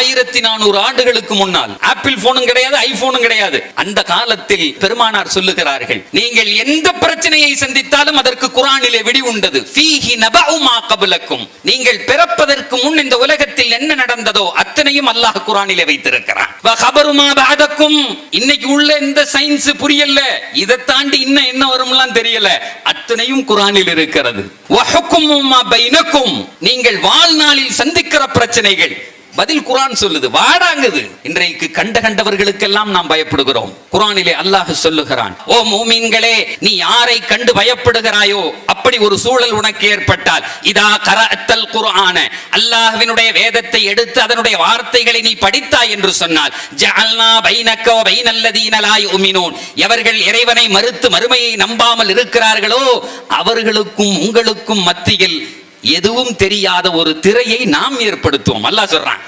ஆயிரத்தி நானூறு ஆண்டுகளுக்கு முன்னால் ஆப்பிள் போனும் கிடையாது ஐபோனும் கிடையாது. அந்த காலத்தில் பெருமானார் சொல்லுகிறார்கள் நீங்கள் எந்த பிரச்சனையை சந்தித்தாலும் அதற்கு குரானிலே விடி உண்டது. ஃபீஹி நீங்கள் பிறப்பதற்கு முன் இந்த உலகத்தில் என்ன நடந்ததோ அத்தனையும் அல்லாஹ் குரானிலே வைத்திருக்கிறான். வ இன்னைக்கு உள்ள இந்த சயின்ஸ் புரியல. இதை தாண்டி இன்னும் என்ன வரும்லாம் தெரியல. அத்தனையும் குரானில் இருக்கிறது. வ ஹுக்குமு பைனக்கும். நீங்கள் வாழ்நாளில் சந்திக்க பிரச்சனைகள். பதில் குரான் சொல்லுது வாடாங்குது. இன்றைக்கு கண்ட கண்டவர்களுக்கெல்லாம் நாம் பயப்படுகிறோம். குரானிலே அல்லாஹ் சொல்லுகிறான் ஓ மூமின்களே நீ யாரை கண்டு பயப்படுகிறாயோ அப்படி ஒரு சூழல் உனக்கு ஏற்பட்டால் இதா கரத்தல் குரான அல்லாஹ்வினுடைய வேதத்தை எடுத்து அதனுடைய வார்த்தைகளை நீ படித்தாய் என்று சொன்னால் ஜஅல்னா பைனக்க வ பைனல்லதீன லா யுமினூன். எவர்கள் இறைவனை மறுத்து மறுமையை நம்பாமல் இருக்கிறார்களோ அவர்களுக்கும் உங்களுக்கும் மத்தியில் எதுவும் தெரியாத ஒரு திரையை நாம் ஏற்படுத்துவோம். அல்லா சொல்றான்.